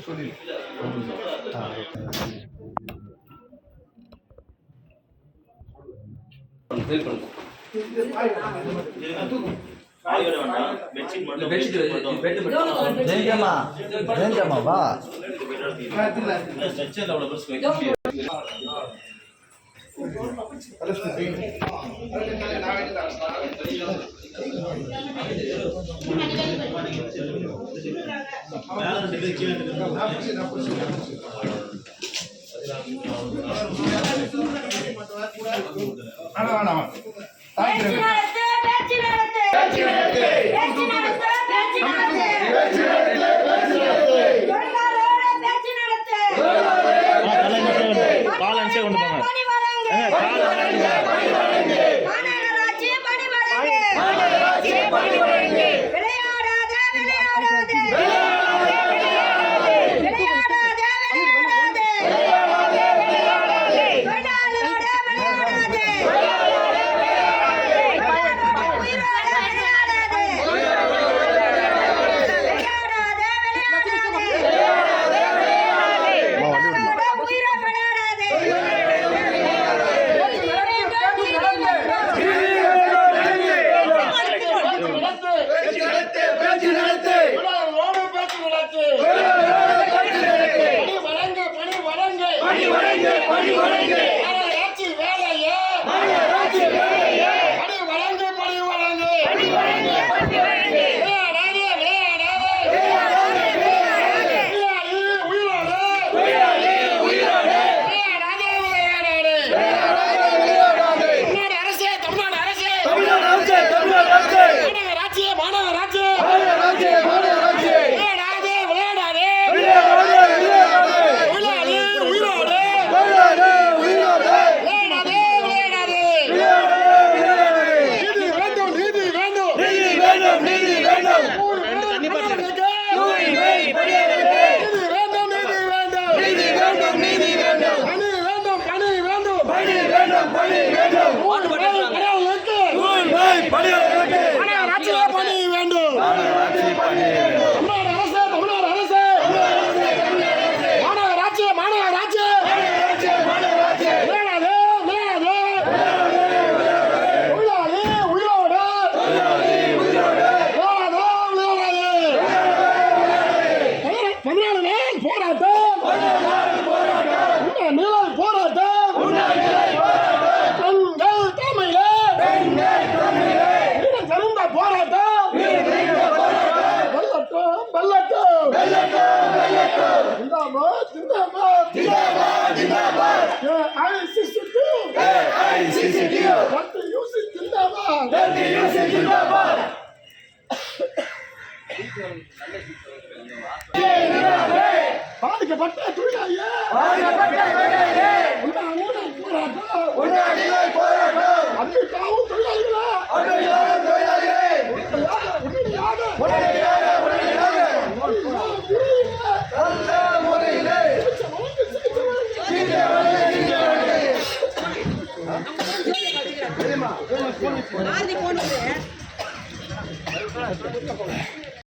சொல்லி ஜெயங்கம்மா ஜெயங்கம்மா வா வேணாம் வேணாம் பேச்சு நடத்து பேச்சு நடத்து பேச்சு நடத்து பேச்சு நடத்து பேச்சு நடத்து தொழிலாளரோட பேச்சு நடத்து காலன்ஸே கொண்டு போங்க. பணி வழங்கு மாநகராட்சி பணி வழங்கு பேச்சு நடத்து பேச்சு நடத்து. ஓடு பணி வழங்கு பணி வழங்கு. பதினாலு நாள் போராட்டம். உண்ணா நிழல் போராட்டம். பெண்கள் தலைமையில வீர சிறந்த போராட்டம். வெல்லட்டும் வெல்லட்டும் ஜிந்தாபாத் ஜிந்தாபாத் பாதிக்கப்பட்ட தொழிலாளியே பாதிக்கப்பட்ட தொழிலாளியே உண்ணாவிரத போராட்டம் உண்ணாவிரத போராட்டம் அன்பிற்காவும் தொழிலாளிகளா அன்பிற்காவும் தொழிலாளிகளே உடனடியாக உடனடியாக உடனடியாக நல்ல முறையிலே தெரியுமா போன போன